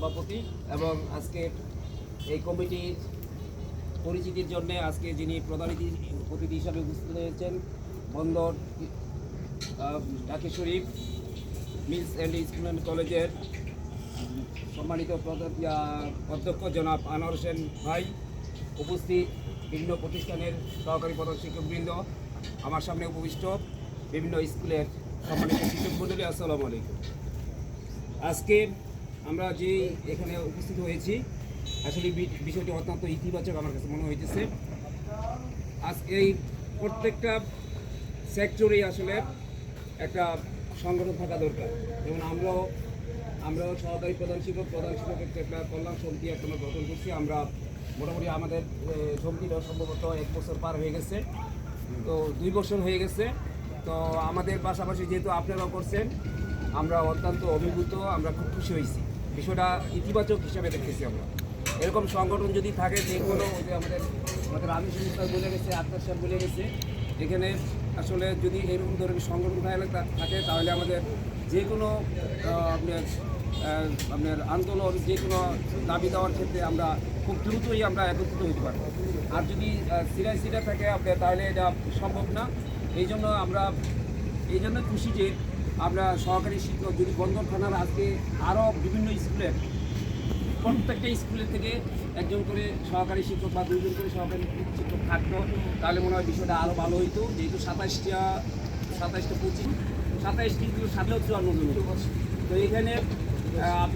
সভাপতি এবং আজকে এই কমিটির পরিচিতির জন্য আজকে যিনি প্রধান অতিথি হিসাবে উপস্থিত হয়েছেন, Bandar Dhaka Sharif mills and and কলেজের সম্মানিত অধ্যক্ষ জনাব আনোয়ার হোসেন ভাই, উপস্থিত বিভিন্ন প্রতিষ্ঠানের সহকারী প্রধান শিক্ষকবৃন্দ, আমার সামনে উপবিষ্ট বিভিন্ন স্কুলের সম্মানিত শিক্ষক মণ্ডলী আসসালামু আলাইকুম। আজকে আমরা যে এখানে উপস্থিত হয়েছি, আসলে বিষয়টি অত্যন্ত ইতিবাচক আমার কাছে মনে হইতেছে। আজ এই প্রত্যেকটা সেক্টরে আসলে একটা সংগঠন থাকা দরকার। যেমন আমরাও আমরাও সহকারী প্রধান শিক্ষক, প্রধান শিক্ষকের একটা কল্যাণ সমিতি একটা গঠন করছি। আমরা মোটামুটি আমাদের সমিতিটা সম্ভবত এক বছর পার হয়ে গেছে। তো দুই বছর হয়ে গেছে। তো আমাদের পাশাপাশি যেহেতু আপনারাও করছেন, আমরা অত্যন্ত অভিভূত, আমরা খুব খুশি হয়েছি। বিষয়টা ইতিবাচক হিসাবে দেখতেছি আমরা। এরকম সংগঠন যদি থাকে, যে কোনো আমাদের আমাদের আমি সংস্থা বলে গেছে আত্মার সাহেব বলে গেছে, এখানে আসলে যদি এরকম ধরনের সংগঠন থাকে থাকে, তাহলে আমাদের যে কোনো আপনার আপনার আন্দোলন যে কোনো দাবি দেওয়ার ক্ষেত্রে আমরা খুব দ্রুতই আমরা একত্রিত হতে পারব। আর যদি সিরাই সিরা থাকে, আপনার, তাহলে এটা সম্ভব না। এই জন্য আমরা এই জন্য খুশি যে আমরা সহকারী শিক্ষক যদি বন্দর থানার আজকে আরও বিভিন্ন স্কুলের প্রত্যেকটা স্কুলের থেকে একজন করে সহকারী শিক্ষক বা দুজন করে সহকারী শিক্ষক থাকতো, তাহলে মনে হয় বিষয়টা আরও ভালো হইতো। যেহেতু সাতাশটা সাতাশটা পঁচিশ সাতাশটি কিন্তু চুয়ান্ন জন। তো এখানে আপনার